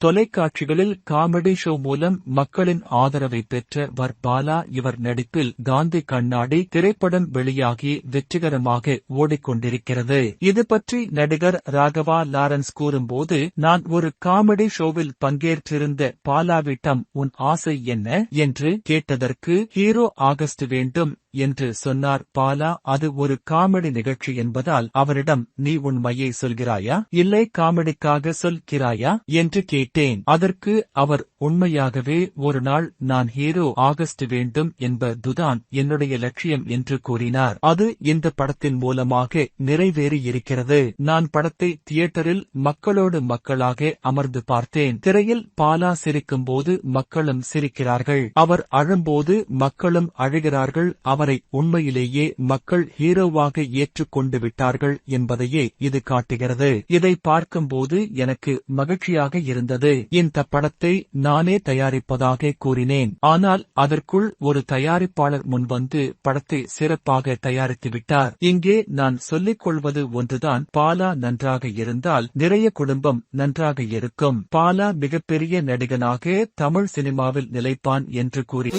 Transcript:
தொலைக்காட்சிகளில் comedy show மூலம் மக்களின் ஆதரவை பெற்ற வர்பாலா இவர் நடிப்பில் காந்தி கண்ணாடி திரைப்படம் வெளியாகி வெற்றிகரமாக ஓடிக்கொண்டிருக்கிறது. இது பற்றி நடிகர் ராகவா லாரன்ஸ் கூறும்போது நான் ஒரு காமெடி ஷோவில் பங்கேற்றிருந்த பாலாவிட்டம் உன் ஆசை என்ன என்று கேட்டதற்கு ஹீரோ ஆகஸ்ட் வேண்டும். என்று சொன்னார். பாலா அது ஒரு காமெடி நிகழ்ச்சி என்பதால் அவரிடம் நீ உண்மையை சொல்கிறாயா? இல்லை காமெடிக்காக சொல்கிறாயா? என்று கேட்டேன். அதற்கு அவர் உண்மையாகவே ஒரு நாள் நான் ஹீரோ ஆகஸ்ட் வேண்டும் என்பதுதான் என்னுடைய லட்சியம் என்று கூறினார். அது இந்த படத்தின் மூலமாக நிறைவேறி இருக்கிறது நான் படத்தை தியேட்டரில் மக்களோடு மக்களாக அமர்ந்து பார்த்தேன். திரையில் பாலா சிரிக்கும் போது மக்களும் சிரிக்கிறார்கள். அவர் அழும்போது மக்களும் அழுகிறார்கள். அவர் உண்மையிலேயே மக்கள் ஹீரோவாக ஏற்றுக்கொண்டு விட்டார்கள் என்பதையே இது காட்டுகிறது. இதை பார்க்கும்போது எனக்கு மகிழ்ச்சியாக இருந்தது. இந்த படத்தை நானே தயாரிப்பதாக கூறினேன். ஆனால் அதற்குள் ஒரு தயாரிப்பாளர் முன்வந்து படத்தை சிறப்பாக தயாரித்துவிட்டார் இங்கே நான் சொல்லிக் கொள்வது ஒன்றுதான். பாலா நன்றாக இருந்தால் நிறைய குடும்பம் நன்றாக இருக்கும். பாலா மிகப்பெரிய நடிகனாக தமிழ் சினிமாவில் நிலைப்பான் என்று கூறி